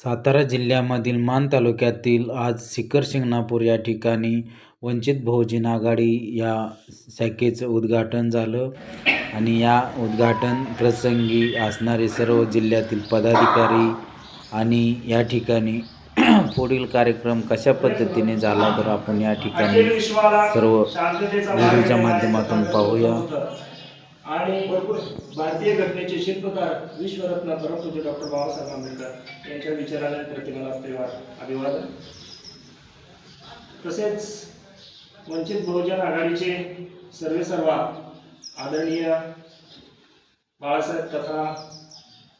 सातारा जिल्ह्यामधील माण तालुक्यातील आज सिकर शिंगणापूर या ठिकाणी वंचित बहुजन आघाडी या शाखेचं उद्घाटन झालं. आणि या उद्घाटन प्रसंगी असणारे सर्व जिल्ह्यातील पदाधिकारी आणि या ठिकाणी पुढील कार्यक्रम कशा पद्धतीने झाला तर आपण या ठिकाणी सर्व व्हिडिओच्या माध्यमातून पाहूया. आणि भारतीय घटनेचे शिल्पकार विश्वरत्न परमपूज्य डॉक्टर बाबासाहेब आंबेडकर यांच्या विचाराने प्रतिमेला अभिवादन. तसेच वंचित बहुजन आघाडीचे सर्वे सर्वा आदरणीय बाळासाहेब तथा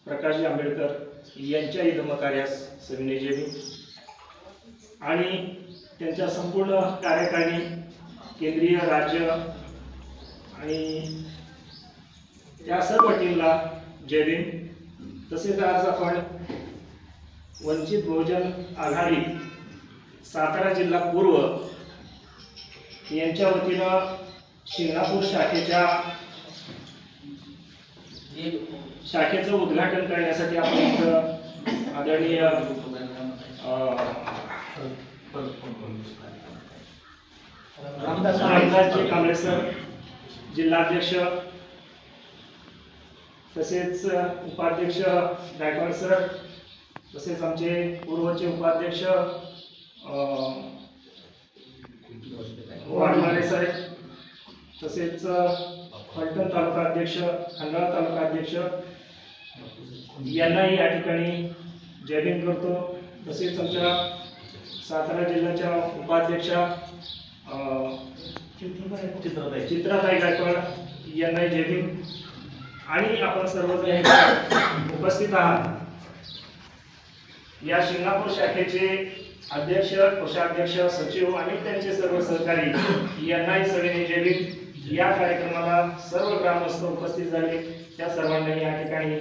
प्रकाशजी आंबेडकर यांच्या इदमकार्यास सविनय जेवी आणि त्यांच्या संपूर्ण कार्यकारिणी केंद्रीय राज्य आणि त्या सर्व टीमला जय भीम. तसेच आज आपण वंचित बहुजन आघाडी सातारा जिल्हा पूर्व यांच्या वतीनं शिंगणापूर शाखेच्या शाखेचं उद्घाटन करण्यासाठी आपण इथं आदरणीय अं, रामदासजी कांबळे सर जिल्हाध्यक्ष तसेच उपाध्यक्ष गायकवाड सर तसेच आमचे पूर्वचे उपाध्यक्ष वाघमारे साहेब तसेच फलटण तालुका अध्यक्ष खंडाळा तालुका अध्यक्ष यांनाही या ठिकाणी जय भीम करतो. तसेच आमच्या सातारा जिल्ह्याच्या उपाध्यक्षा चित्राताई गायकवाड यांनाही जय भीम आणि आपण सर्वजण उपस्थित आहात. या शिंगणापूर शाखेचे अध्यक्ष कोषाध्यक्ष सचिव आणि त्यांचे सर्व सहकारी यांनाही सगळ्यांनी जय या कार्यक्रमाला सर्व ग्रामस्थ उपस्थित झाले. त्या सर्वांनाही या ठिकाणी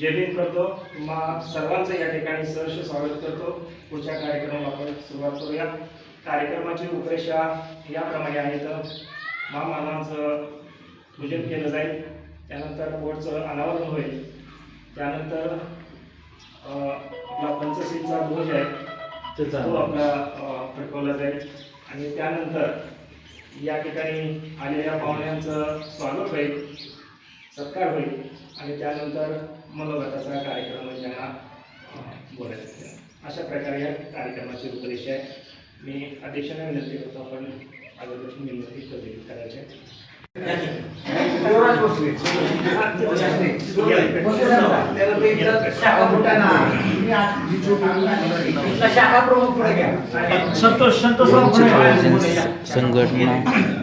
जेबीन करतो. मा सर्वांचं या ठिकाणी सहर्ष स्वागत करतो. पुढच्या कार्यक्रमाला आपण सुरुवात करूया. कार्यक्रमाची रूपरेषा याप्रमाणे आहे तर महामानांचं पूजन केलं जाईल. त्यानंतर बोर्डचं अनावरण होईल. त्यानंतर आपला पंचशीलचा ध्वज आहे तो आपला फडकवला जाईल. आणि त्यानंतर या ठिकाणी आलेल्या पाहुण्यांचं स्वागत होईल सत्कार होईल. आणि त्यानंतर मनोगताचा कार्यक्रम म्हणजे त्यांना अं, बोलायचं. अशा प्रकारे या कार्यक्रमाची रूपरेषा आहे. मी अध्यक्षांना विनंती करतो आपण अगोदर विनंती करायचे संघटना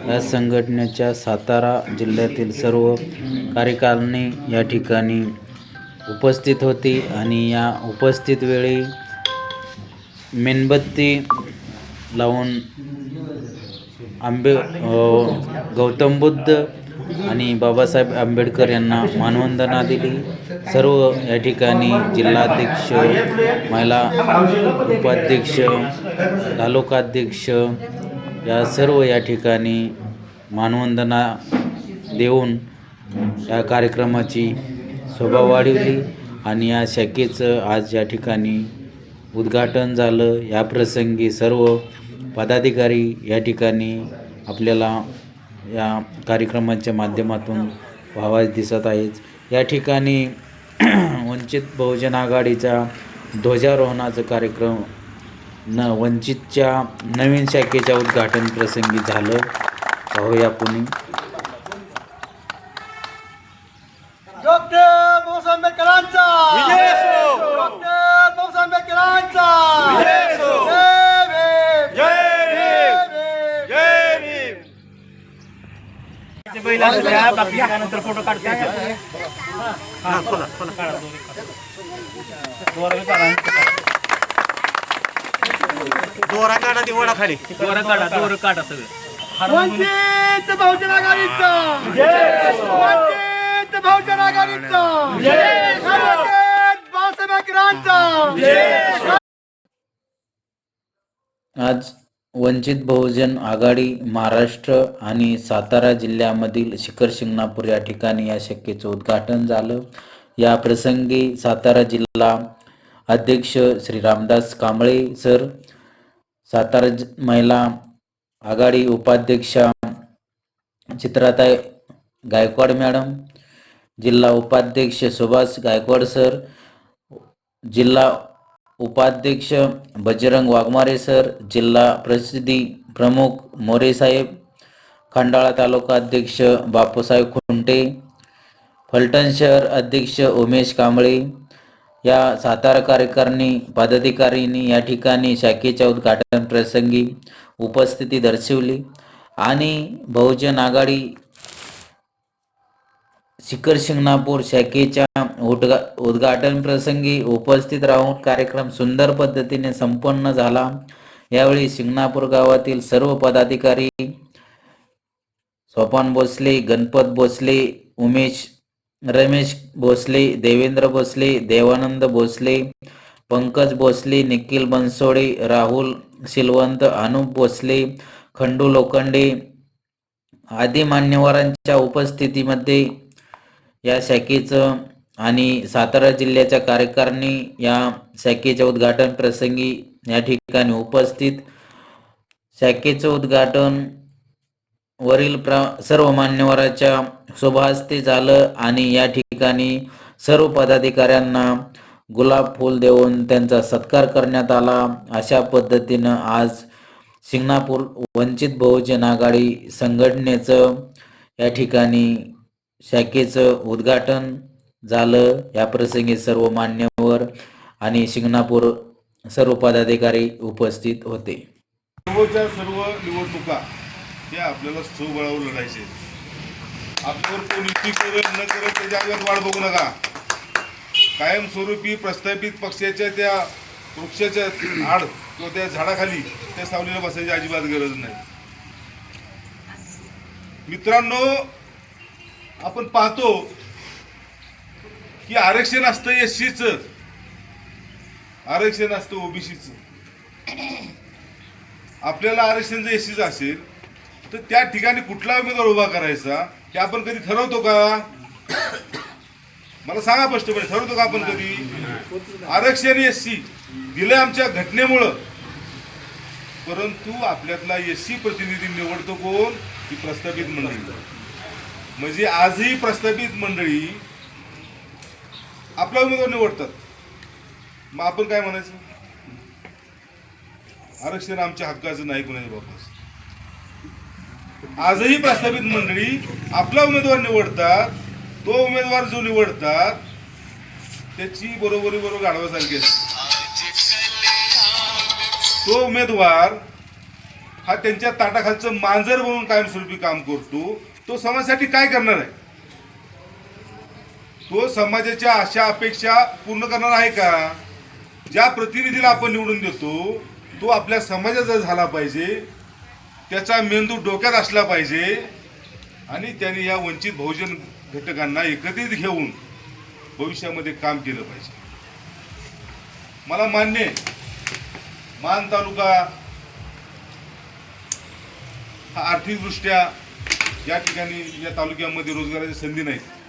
या संघटनेच्या सातारा जिल्ह्यातील सर्व कार्यकारिणी या ठिकाणी उपस्थित होती आणि या उपस्थित वेळी मेणबत्ती लावून आंबे गौतम बुद्ध आणि बाबासाहेब आंबेडकर यांना मानवंदना दिली. सर्व या ठिकाणी जिल्हाध्यक्ष महिला उपाध्यक्ष तालुकाध्यक्ष या सर्व या ठिकाणी मानवंदना देऊन या कार्यक्रमाची शोभा वाढवली. आणि या शाखेचं आज या ठिकाणी उद्घाटन झालं. या प्रसंगी सर्व पदाधिकारी या ठिकाणी आपल्याला या कार्यक्रमाच्या माध्यमातून पाहावयास दिसत आहेच या ठिकाणी वंचित बहुजन आघाडीचा ध्वजारोहणाचा कार्यक्रम न वंचितच्या नवीन शाखेच्या उद्घाटन प्रसंगी झालं. पाहूया पुणे त्यानंतर फोटो काढतो. दोरा काढा ती वडा खाली. वंचित बहुजन आघाडीचा. वंचित बहुजन आघाडीचा. आज वंचित बहुजन आघाडी महाराष्ट्र आणि सातारा जिल्ह्यामधील शिखर शिंगणापूर या ठिकाणी या शक्यचं उद्घाटन झालं. या प्रसंगी सातारा जिल्हा अध्यक्ष श्री रामदास कांबळे सर सातारा महिला आघाडी उपाध्यक्षा चित्राताई गायकवाड मॅडम जिल्हा उपाध्यक्ष सुभाष गायकवाड सर जिल्हा उपाध्यक्ष बजरंग वाघमारे सर जिल्हा प्रसिद्धी प्रमुख मोरेसाहेब खंडाळा तालुका अध्यक्ष बापूसाहेब खुंटे फलटण शहर अध्यक्ष उमेश कांबळे या सातारा कार्यकारिणी पदाधिकारींनी या ठिकाणी शाखेच्या उद्घाटन प्रसंगी उपस्थिती दर्शवली आणि बहुजन आघाडी शिखर शिंगणापूर शाखेच्या उद्घा उद्घाटन प्रसंगी उपस्थित राहून कार्यक्रम सुंदर पद्धतीने संपन्न झाला. यावेळी शिंगणापूर गावातील सर्व पदाधिकारी सोपान भोसले गणपत भोसले उमेश रमेश भोसले देवेंद्र भोसले देवानंद भोसले पंकज भोसले निखिल बनसोडे राहुल शिलवंत अनुप भोसले खंडू लोखंडे आदी मान्यवरांच्या उपस्थितीमध्ये या शाखेचं आणि सातारा जिल्ह्याच्या कार्यकारिणी या शाखेच्या उद्घाटन प्रसंगी या ठिकाणी उपस्थित शाखेचं उद्घाटन वरील प्र सर्व मान्यवराच्या शुभहस्ते झालं आणि या ठिकाणी सर्व पदाधिकाऱ्यांना गुलाब फूल देऊन त्यांचा सत्कार करण्यात आला. अशा पद्धतीनं आज शिंगणापूर वंचित बहुजन आघाडी संघटनेचं या ठिकाणी शाखेचं उद्घाटन झालं. या प्रसंगी सर्व मान्यवर आणि शिंगणापूर सर्व पदाधिकारी उपस्थित होते. सर्वच्या सर्व निवडणुका त्या आपल्याला स्वबळावर लढायचे आपल्यावर कोण युती करेल न करेल त्याच्यावर वाढ बघू नका. कायमस्वरूपी प्रस्थापित पक्षाच्या त्या वृक्षाच्या आड किंवा त्या झाडाखाली त्या सावलीला बसायची अजिबात गरज नाही. मित्रांनो आपण पाहतो की आरक्षण असतं एससीच. आरक्षण असतं ओबीसीच. आपल्याला आरक्षण जर एस सीच असेल तर त्या ठिकाणी कुठला उमेदवार उभा करायचा हे आपण कधी ठरवतो का? मला सांगा स्पष्टपणे ठरवतो का आपण कधी? आरक्षण एस सी दिलं आमच्या घटनेमुळं. परंतु आपल्यातला एस सी प्रतिनिधी निवडतो कोण? ही प्रस्थापित मंडळी. म्हणजे आजही प्रस्थापित मंडळी आपला उमेदवार निवडतात मग आपण काय म्हणायचं? आरक्षण आमच्या हक्काचं नाही कुणाच्या बापास आजही प्रस्थापित मंडळी आपला उमेदवार निवडतात तो उमेदवार जो निवडतात त्याची बरोबरी बरोबर गाढवासारखी असते. तो उमेदवार हा त्यांच्या ताटाखालचं मांजर म्हणून कायमस्वरूपी काम करतो तो समाजासाठी काय करणार आहे? तो समाजाच्या आशा अपेक्षा पूर्ण करणार आहे का? ज्या प्रतिनिधीला आपण निवडून देतो तो आपल्या समाजाचा झाला पाहिजे. त्याचा मेंदू डोक्यात असला पाहिजे. आणि त्याने या वंचित बहुजन घटकांना एकत्रित घेऊन भविष्यामध्ये काम केलं पाहिजे. मला मान्य आहे मान तालुका हा आर्थिकदृष्ट्या या ठिकाणी या तालुक्यामध्ये रोजगाराची संधी नाहीत